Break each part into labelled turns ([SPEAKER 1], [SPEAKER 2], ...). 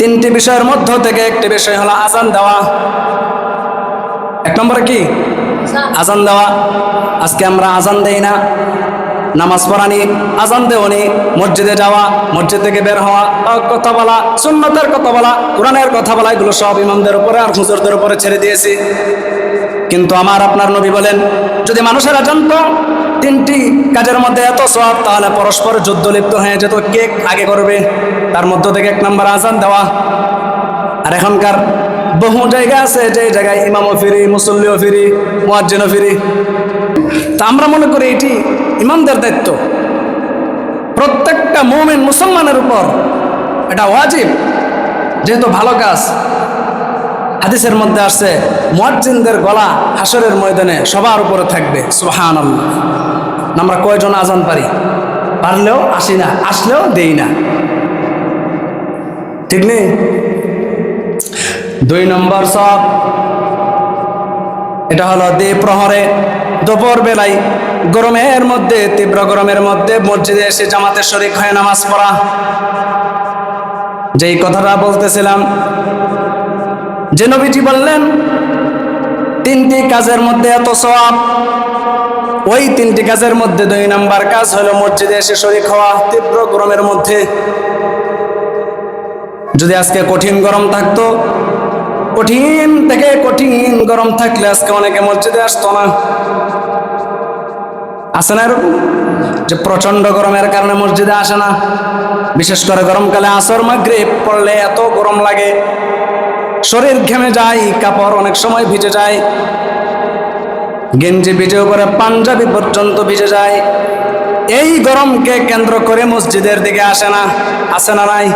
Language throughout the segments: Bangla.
[SPEAKER 1] তিনটি বিষয়ের মধ্য থেকে একটি বিষয় হলো আজান দেওয়া। এক নম্বরে কি? আজান। দেওয়া। আজকে আমরা আজান দেই না। নামাজ পড়ানি আজান দেওয়ানি মসজিদে যাওয়া, মসজিদ থেকে বের হওয়া কথা বলা, সুন্নতের কথা বলা, কোরআনের কথা বলা, এগুলো সব ইমামদের উপরে আর হুজুরদের উপরে ছেড়ে দিয়েছি। কিন্তু আমার আপনার নবী বলেন, যদি মানুষেরা জানতো তিনটি কাজের মধ্যে এত সব তাহলে পরস্পর যুদ্ধ লিপ্ত হয়ে যেত, কে আগে করবে? তার মধ্য থেকে এক নম্বর আজান দেওয়া। আর এখনকার বহু জায়গা আছে, যে জায়গায় ইমামও ফিরি, মুসল্লিও ফিরি, মুয়াজ্জিনও ফিরি। তা আমরা মনে করি এটি ইমামদের দায়িত্ব। প্রত্যেকটা মুমিন মুসলমানের উপর এটা ওয়াজিব। যেহেতু ভালো কাজ। হাদিসের মধ্যে আসছে, মুয়াজ্জিনদের গলা হাসরের ময়দানে সবার উপরে থাকবে। সুহান আমরা কয়জন আজান পারি? পারলেও আসি না, আসলেও দেই না। ঠিক নেই? দুই নম্বর সব এটা হলো দে প্রহরে। দুপুর বেলায় গরমের মধ্যে, তীব্র গরমের মধ্যে মসজিদে এসে জামাতের শরিক হয়ে নামাজ পড়া। যেই কথাটা বলতেছিলাম, যে নবীজি বললেন, তিনটি কাজের মধ্যে এত সওয়াব। ওই তিনটি কাজের মধ্যে দুই নাম্বার কাজ হলো মসজিদে এসে শরিক হওয়া, তীব্র গরমের মধ্যে। যদি আজকে কঠিন গরম থাকতো কঠিন থেকে কঠিন গরম থাকলে আজকে অনেকে মসজিদে আসতো না। আসে না এরকম? যে প্রচণ্ড গরমের কারণে মসজিদে আসে না। বিশেষ করে গরমকালে আসর, মাগরিব পড়লে এত গরম লাগে। শরীর ঘেমে যায়, কাপড় অনেক সময় ভিজে যায়। গেঞ্জি ভিজে উপরে, পাঞ্জাবি পর্যন্ত ভিজে যায়। এই গরমকে কেন্দ্র করে মসজিদের দিকে আসে না। আসে না নাই?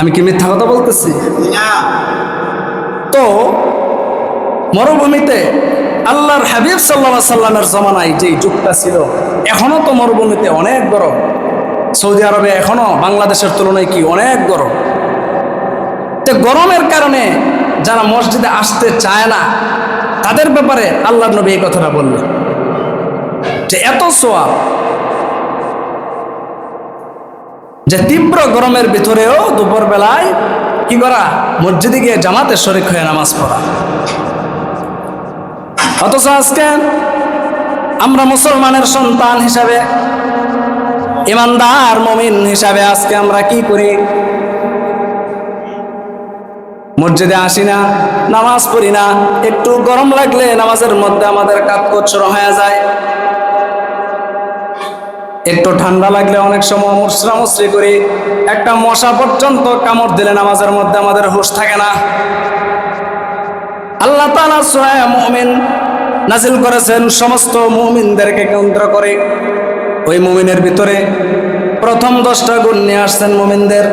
[SPEAKER 1] আমি কি মিথ্যা কথা বলতেছি? তো মরুভূমিতে আল্লাহর হাবিব সাল্লাহ সাল্লামের জমানায় যে যুগটা ছিল এখনও তো মরুভূমিতে অনেক গরম সৌদি আরবে এখনও বাংলাদেশের তুলনায় কি অনেক গরম তো গরমের কারণে যারা মসজিদে আসতে চায় না তাদের ব্যাপারে আল্লাহ নবী এই কথাটা বলল যে এত সোয়াব যে তীব্র গরমের ভিতরেও দুপুর বেলায় কি করা? মসজিদে গিয়ে জামাতে শরিক হয়ে নামাজ পড়া। অথচ আজকে আমরা মুসলমানের সন্তান হিসাবে, ইমানদার মমিন হিসাবে আজকে আমরা কি করি? মসজিদে আসি না, নামাজ পড়ি না, একটু গরম লাগলে নামাজের মধ্যে আমাদের কাপ কচর হয়ে যায়। একটু ঠান্ডা লাগলে অনেক সময় মুসরা মুসরি করি। একটা মশা পর্যন্ত কামড় দিলে নামাজের মধ্যে আমাদের হুশ থাকে না। আল্লাহ তালা মুমিন নাজিল করেছেন, সমস্ত মুমিনদেরকে কেন্দ্র করে। ওই মুমিনের ভিতরে প্রথম দশটা গুণ নিয়ে আসছেন মুমিনদের।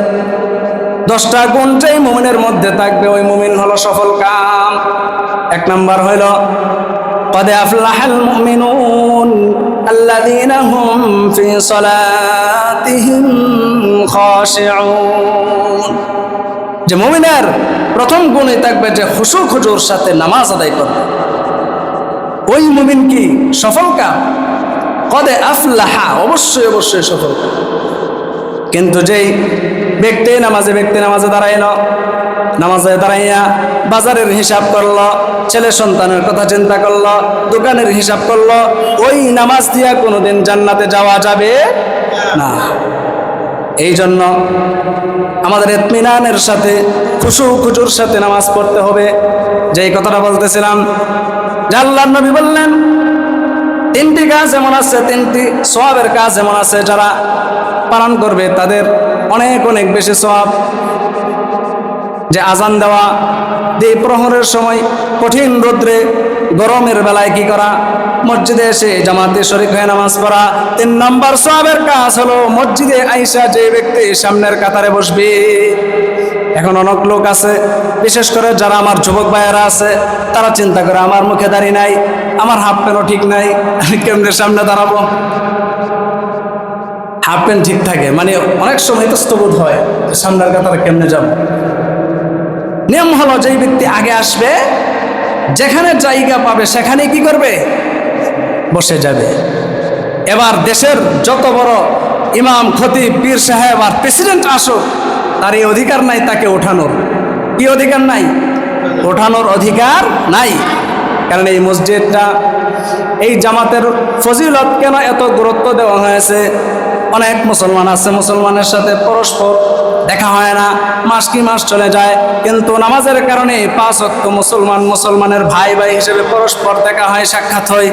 [SPEAKER 1] দশটা গুণ যেই মুমিনের মধ্যে থাকবে, ওই মুমিন হলো সফল কাম। এক নাম্বার হইল قد أفلح المؤمنون الذين هم في صلاتهم خاشعون যে মুমিনের প্রথম গুণে থাকবে যে খুশু খুজুর সাথে নামাজ আদায় করবে ওই মুমিন কি সফল কাম কদে আফলাহা অবশ্যই অবশ্যই সফল কাম কিন্তু যেই ব্যক্তি নামাজে ব্যক্তি নামাজে দাঁড়াইল, নামাজে দাঁড়াইয়া বাজারের হিসাব করল, ছেলে সন্তানের কথা চিন্তা করল, দোকানের হিসাব করল, ওই নামাজ দিয়া কোনোদিন জান্নাতে যাওয়া যাবে না। এই জন্য আমাদের এতমিনানের সাথে, খুশু খুচুর সাথে নামাজ পড়তে হবে। যেই কথাটা বলতেছিলাম, যে আল্লাহ নবী বললেন, তিনটি কাজ এমন আছে, তিনটি সবের কাজ এমন আছে যারা পালন করবে তাদের অনেক অনেক বেশি সব যে আজান দেওয়া দিয়ে প্রহরের সময় কঠিন রোদ্রে গরমের বেলায় কি করা? মসজিদে এসে জামাতে শরিক হয়ে নামাজ পড়া। তিন নম্বর সবের কাজ হলো মসজিদে আইসা যে ব্যক্তি সামনের কাতারে বসবে। এখন অনেক লোক আছে, বিশেষ করে যারা আমার যুবক ভাইয়েরা আছে, তারা চিন্তা করে, আমার মুখে দাঁড়িয়ে নাই, আমার হাফ প্যান্টও ঠিক নাই কেমনের সামনে দাঁড়াবো? হাফ প্যান্ট ঠিক থাকে। মানে অনেক সময় ইতস্তবোধ হয় সামনের কাতারে কেমনে যাব। নিয়ম হলো যেই ব্যক্তি আগে আসবে, যেখানে জায়গা পাবে সেখানে কি করবে? বসে যাবে। এবার দেশের যত বড় ইমাম, খতিব, পীর সাহেব আর প্রেসিডেন্ট আসুক, তার এই অধিকার নাই তাকে ওঠানোর। কি অধিকার নাই? ওঠানোর অধিকার নাই। কারণ এই মসজিদটা, এই জামাতের ফজিলত কেন এত গুরুত্ব দেওয়া হয়েছে? অনেক মুসলমান আছে, মুসলমানের সাথে পরস্পর দেখা হয় না, মাস কি মাস চলে যায়, কিন্তু নামাজের কারণে পাঁচ অক্ট মুসলমান, মুসলমানের ভাই ভাই হিসেবে পরস্পর দেখা হয়, সাক্ষাৎ হয়।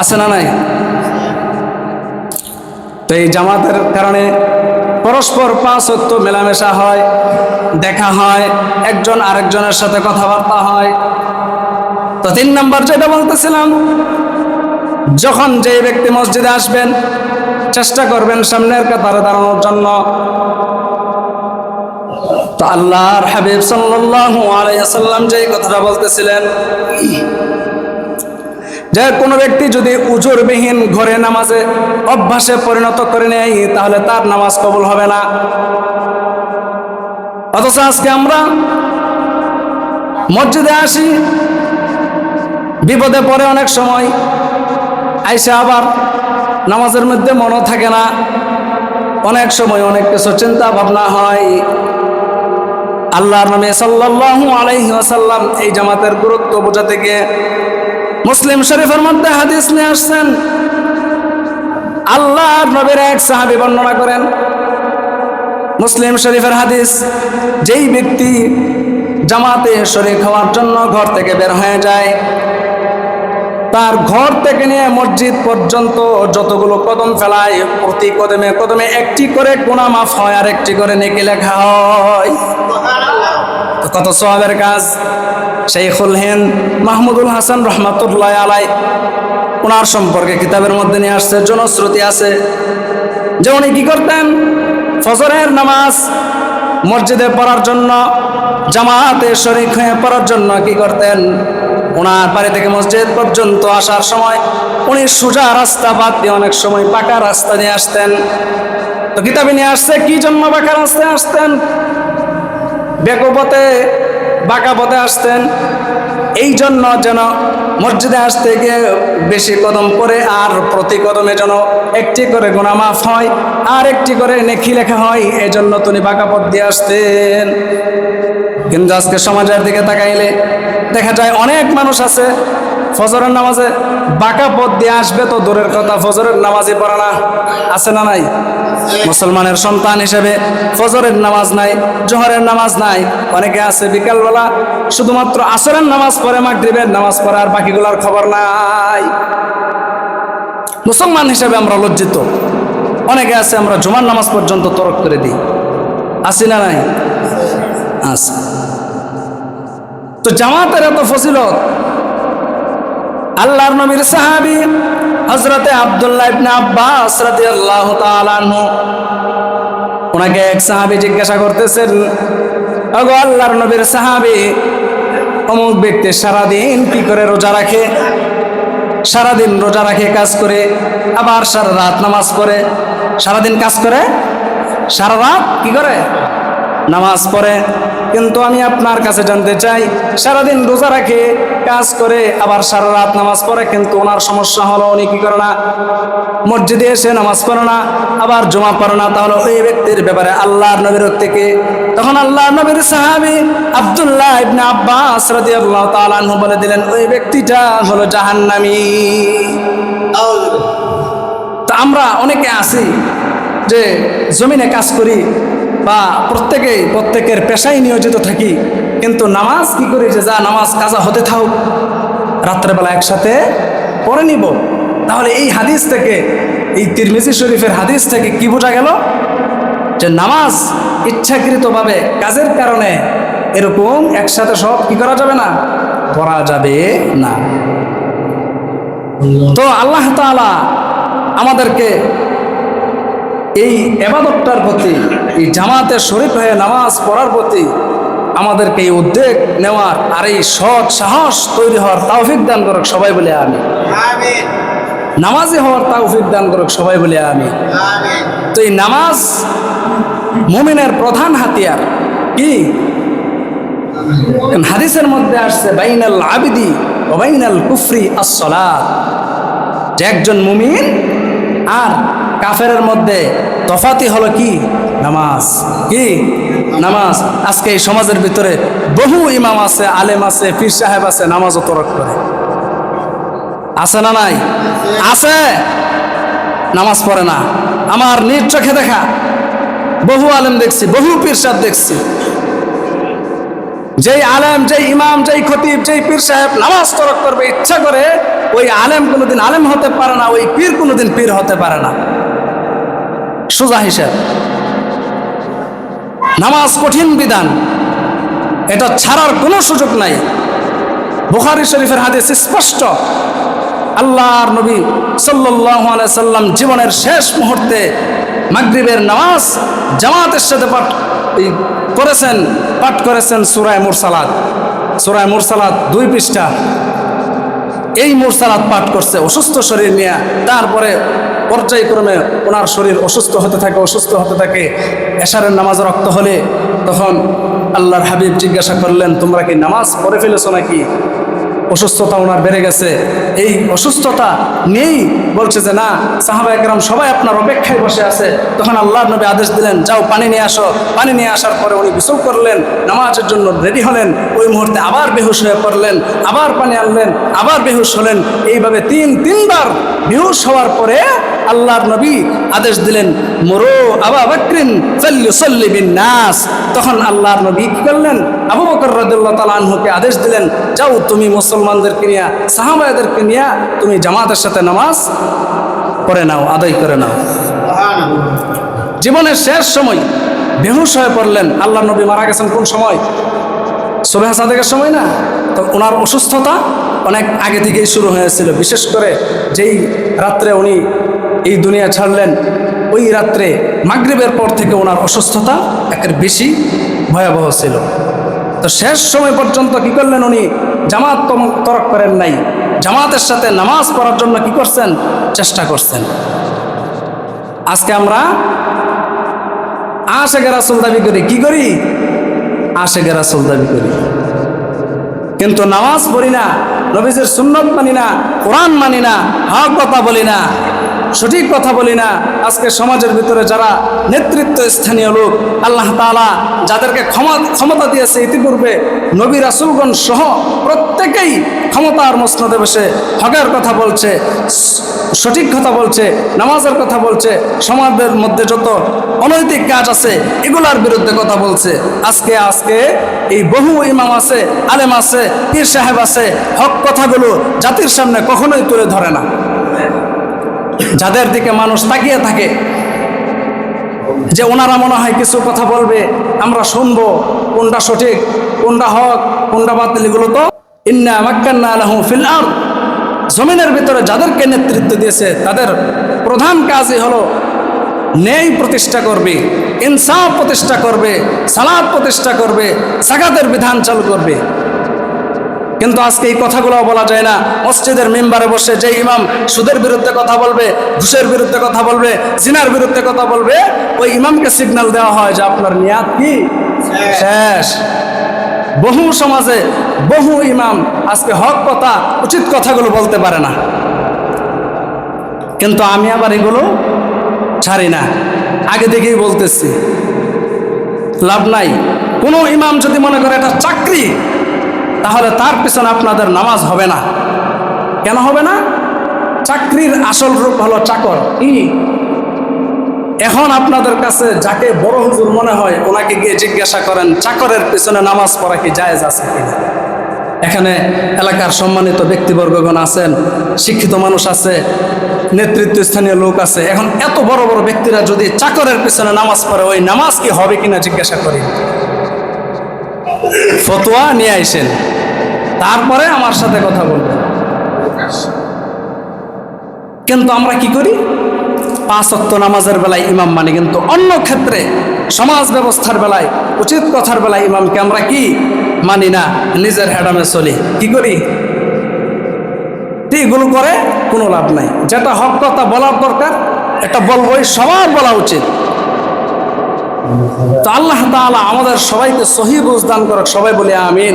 [SPEAKER 1] আছে না নাই? তো এই জামাতের কারণে পরস্পর পাঁচ অক্ট মেলামেশা হয়, দেখা হয়, একজন আরেকজনের সাথে কথাবার্তা হয়। তো তিন নম্বর যেটা বলতেছিলাম, যখন যে ব্যক্তি মসজিদে আসবেন চেষ্টা করবেন সামনের কাতারে দাঁড়ানোর জন্য। তো আল্লাহর হাবিব সাল্লাল্লাহু আলাইহি সাল্লাম যে কথাটা বলতেছিলেন, যে কোনো ব্যক্তি যদি উজুরবিহীন ঘরে নামাজে অভ্যাসে পরিণত করে নেয়, তাহলে তার নামাজ কবুল হবে না। অথচ আজকে আমরা মসজিদে আসি, বিপদে পড়ে অনেক সময়, আইসে আবার নামাজের মধ্যে মনও থাকে না। অনেক সময় অনেক কিছু চিন্তা ভাবনা হয়। আল্লাহর নামে সাল্লাল্লাহু আলাইহি ওয়াসাল্লাম এই জামাতের গুরুত্ব বোঝাতে গিয়ে মুসলিম শরীফের মধ্যে হাদিস নিয়ে আসছেন। আল্লাহর নবীর এক সাহাবী বর্ণনা করেন, মুসলিম শরীফের হাদিস, যেই ব্যক্তি জামাতে শরীর খাওয়ার জন্য ঘর থেকে বের হয়ে যায় তার ঘর থেকে নিয়ে মসজিদ পর্যন্ত যতগুলো কদম ফেলায়, প্রতি কদমে কদমে একটি করে গুণা মাফ হয় আর একটি করে নেকি লেখা হয়। কত সোহাবের কাজ? শেখুল হিন্দ মাহমুদুল হাসান রহমাতুল্লাহ আলাই ওনার সম্পর্কে কিতাবের মধ্যে নিয়ে আসছে, জনশ্রুতি আছে যে উনি কি করতেন? ফজরের নামাজ মসজিদে পড়ার জন্য জামাতে শরিক হয়ে পড়ার জন্য কি করতেন? ওনার বাড়ি থেকে মসজিদ পর্যন্ত আসার সময় উনি সোজা রাস্তা বাদ দিয়ে অনেক সময় পাকা রাস্তা নিয়ে আসতেন। তো কিতাবে নিয়ে আসছে, কি জন্য পাকা রাস্তায় আসতেন? বেকপথে বাঁকা পথে আসতেন। এই জন্য যেন মসজিদে আসতে গিয়ে বেশি কদম করে আর প্রতি কদমে যেন একটি করে গোনা মাফ হয় আর একটি করে নেখি লেখা হয় এই জন্য তিনি বাঁকা পথ দিয়ে আসতেন। কিন্তু আজকে সমাজের দিকে তাকাইলে দেখা যায় অনেক মানুষ আছে ফজরের নামাজে বাঁকা পথ দিয়ে আসবে তো দূরের কথা ফজরের নামাজই পড়া না। আছে না নাই? মুসলমানের সন্তান হিসেবে ফজরের নামাজ নাই, জোহরের নামাজ নাই। অনেকে আছে বিকালবেলা শুধুমাত্র আসরের নামাজ পড়ে, মাগরিবের নামাজ পড়ে, আর বাকিগুলোর খবর নাই। মুসলমান হিসেবে আমরা লজ্জিত। অনেকে আছে আমরা জুমার নামাজ পর্যন্ত তরক করে দিই। আসি না নাই? আছে। তো জামাতের এত ফজিলত। আল্লাহর নবীর সাহাবী হজরতে আব্দুল্লাহ ইবনে আব্বাস রাদিয়াল্লাহু তাআলা আনহু, ওনাকে এক সাহাবী জিজ্ঞাসা করতেছেন, ওগো আল্লাহর নবীর সাহাবী, অমুক ব্যক্তি সারাদিন কি করে রোজা রাখে? সারাদিন রোজা রাখে, কাজ করে, আবার সারা রাত নামাজ পড়ে। সারাদিন কাজ করে? সারা রাত কি করে? নামাজ পড়ে। কিন্তু আমি আপনার কাছে জানতে চাই, সারাদিন রোজা রাখে, কাজ করে, আবার সারা রাত নামাজ পড়ে, কিন্তু ওনার সমস্যা হলো উনি কি করে না? মসজিদে এসে নামাজ পড়ে না, আবার জমা পড়ে না। তাহলে ওই ব্যক্তির ব্যাপারে আল্লাহর নবীর থেকে তখন আল্লাহ নবীর সাহাবি আব্দুল্লাহ ইবনে আব্বাস রাদিয়াল্লাহু তাআলা আনহু বলে দিলেন, ওই ব্যক্তিটা হলো জাহান্নামী। তা আমরা অনেকে আছি যে জমিনে কাজ করি বা প্রত্যেকেই প্রত্যেকের পেশায় নিয়োজিত থাকি, কিন্তু নামাজ কি করি যে যা নামাজ কাজা হতে থাক রাত্রেবেলা একসাথে পড়ে নিব। তাহলে এই হাদিস থেকে, এই তিরমিজি শরীফের হাদিস থেকে কি বোঝা গেল? যে নামাজ ইচ্ছাকৃতভাবে কাজের কারণে এরকম একসাথে সব কি করা যাবে না? করা যাবে না। তো আল্লাহ তাআলা আমাদেরকে এই এবাদতটার প্রতি এই জামাতে শরীফ হয়ে নামাজ পড়ার প্রতি আমাদেরকে এই উদ্যোগ নেওয়ার আর এই সৎ সাহস তৈরি হওয়ার তাওফিক দান করুক সবাই বলে আমি নামাজি হওয়ার তাওফিক দান করুক সবাই বলে আমি তো এই নামাজ মুমিনের প্রধান হাতিয়ার কি? হাদিসের মধ্যে আসছে বাইনাল আবিদি ও বাইনাল কুফরি আসসালাত। যে একজন মুমিন আর কাফেরের মধ্যে তফাতি হলো কি? নামাজ। কি? নামাজ। আজকে এই সমাজের ভিতরে বহু ইমাম আছে, আলেম আছে, পীর সাহেব আছে, নামাজও তরক করে। আছে না নাই? আছে। নামাজ পড়ে না। আমার নিজ চোখে দেখা। বহু আলেম দেখছি, বহু পীর সাহেব দেখছি। যেই আলেম, যেই ইমাম, যেই খতিব, যেই পীর সাহেব নামাজ তরক করবে, ইচ্ছা করে ওই আলেম কোনোদিন আলেম হতে পারে না, ওই পীর কোনোদিন পীর হতে পারে না। সোজা হিসাব। নামাজ কঠিন বিধান, এটা ছাড়ার কোনো সুযোগ নাই। বুখারি শরীফের হাদিস স্পষ্ট। আল্লাহর নবী আলাইহি সাল্লাম জীবনের শেষ মুহূর্তে মাগরিবের নামাজ জামাতের সাথে পাঠ করেছেন পাঠ করেছেন সুরায় মুরসালাত। সুরায় মুরসালাত দুই পৃষ্ঠা। এই মুরসালাত পাঠ করছে অসুস্থ শরীর নিয়ে, তারপরে পর্যায়ক্রমে ওনার শরীর অসুস্থ হতে থাকে, অসুস্থ হতে থাকে, এশারের নামাজ রক্ত হলে তখন আল্লাহর হাবিব জিজ্ঞাসা করলেন, তোমরা কি নামাজ পড়ে ফেলেছো নাকি? অসুস্থতা ওনার বেড়ে গেছে। এই অসুস্থতা নেই বলছে যে, না, সাহাবা একরাম সবাই আপনার অপেক্ষায় বসে আছে। তখন আল্লাহ নবী আদেশ দিলেন, যাও, পানি নিয়ে আসো। পানি নিয়ে আসার পরে উনি গোসল করলেন, নামাজের জন্য রেডি হলেন, ওই মুহূর্তে আবার বেহুশ হয়ে পড়লেন, আবার পানি আনলেন, আবার বেহুশ হলেন। এইভাবে তিন, তিনবার বেহুশ হওয়ার পরে আল্লাহর নবী আদেশ দিলেন, মোরো, আবা বাকরিন সাল্লি বিন নাস তখন আল্লাহর নবী কি করলেন? আবু বকর রাদিয়াল্লাহু তাআলা আনহুকে আদেশ দিলেন, যাও তুমি মুসলমানদেরকে নিয়ে, সাহাবায়াদেরকে নিয়ে তুমি জামাতের সাথে নামাজ করে নাও, আদায় করে নাও। জীবনের শেষ সময় বেহুশ হয়ে পড়লেন আল্লাহ নবী মারা গেছেন কোন সময়? সোবেহা সাদেকের সময় না? তো ওনার অসুস্থতা অনেক আগে থেকেই শুরু হয়েছিল, বিশেষ করে যেই রাত্রে উনি এই দুনিয়া ছাড়লেন ওই রাত্রে মাগরিবের পর থেকে ওনার অসুস্থতা একের বেশি ভয়াবহ ছিল। তো শেষ সময় পর্যন্ত কি করলেন উনি? জামাত তরক করেন নাই। জামাতের সাথে নামাজ পড়ার জন্য কি করছেন? চেষ্টা করছেন। আজকে আমরা আশেখের রাসুল দাবি করি। কি করি? আশেখের রাসুল দাবি করি। কিন্তু নামাজ পড়ি না। নবীজের সুন্নত মানি না, কোরআন মানি না, হক কথা বলি না, সঠিক কথা বলি না। আজকে সমাজের ভিতরে যারা নেতৃত্ব স্থানীয় লোক, আল্লাহ তাআলা যাদেরকে ক্ষমা, ক্ষমতা দিয়েছে ইতিপূর্বে, নবী রাসুলগণ সহ প্রত্যেকেই ক্ষমতার মসনদে বসে হকের কথা বলছে, সঠিক কথা বলছে, নামাজের কথা বলছে, সমাজের মধ্যে যত অনৈতিক কাজ আছে, এগুলার বিরুদ্ধে কথা বলছে। আজকে আজকে এই বহু ইমাম আছে, আলেম আছে, পীর সাহেব আছে, হক কথাগুলো জাতির সামনে কখনোই তুলে ধরে না। যাদের দিকে মানুষ তাকিয়ে থাকে, যে ওনারা মনে হয় কিছু কথা বলবে, আমরা শুনব কোনটা সঠিক, কোনটা হক, কোনটা বাতিল, এগুলো তো ইন্না জমিনের ভিতরে যাদেরকে নেতৃত্ব দিয়েছে, তাদের প্রধান কাজই হলো ন্যায় প্রতিষ্ঠা করবে, ইনসাফ প্রতিষ্ঠা করবে, সালাদ প্রতিষ্ঠা করবে সাকাতের বিধান চালু করবে। কিন্তু আজকে এই কথাগুলো বলা যায় না। মসজিদের মেম্বারে বসে যে ইমাম সুদের বিরুদ্ধে কথা বলবে, ঘুষের বিরুদ্ধে কথা বলবে, জিনার বিরুদ্ধে কথা বলবে, ওই ইমামকে সিগন্যাল দেওয়া হয় যে আপনার নিয়াত কি? শেষ। বহু সমাজে বহু ইমাম আজকে হক কথা, উচিত কথাগুলো বলতে পারে না। কিন্তু আমি আবার এগুলো ছাড়ি না। আগে থেকেই বলতেছি, লাভ নাই। কোনো ইমাম যদি মনে করে এটা চাকরি তাহলে তার পিছনে আপনাদের নামাজ হবে না। কেন হবে না? চাকরির আসল রূপ হলো চাকর। কি এখন আপনাদের কাছে যাকে বড় হুজুর মনে হয়, ওনাকে গিয়ে জিজ্ঞাসা করেন, চাকরের পিছনে নামাজ পড়া কি জায়েজ আছে কিনা এখানে এলাকার সম্মানিত ব্যক্তিবর্গগণ আছেন, শিক্ষিত মানুষ আছে নেতৃত্ব স্থানীয় লোক আছে। এখন এত বড় বড় ব্যক্তিরা যদি চাকরের পিছনে নামাজ পড়ে, ওই নামাজ কি হবে কিনা জিজ্ঞাসা করি। ফতোয়া নিয়ে আইসেন। তারপরে আমার সাথে কথা বলবেন কিন্তু আমরা কি করি? পাঁচ অক্ত নামাজের বেলায় ইমাম মানি কিন্তু অন্য ক্ষেত্রে সমাজ ব্যবস্থার বেলায়, উচিত কথার বেলায় ইমামকে আমরা কি মানি না, নিজের হ্যাডামে চলি। কি করি? এগুলো করে কোনো লাভ নাই। যেটা হক কথা বলার দরকার, এটা বলবই, সবার বলা উচিত। তো আল্লাহ তাআলা আমাদের সবাইকে সহি বুঝ দান করক, সবাই বলে আমিন।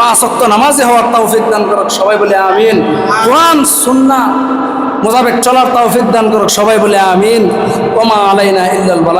[SPEAKER 1] পাঁচ অক্ত নামাজে হওয়ার তৌফিক দান করক, সবাই বলে আমিন। কোরআন, সুন্না মোজাবেক চলার তৌফিক দান করুক, সবাই বলে আমিন। ওমা আলাইনা ইল্লাল বালা।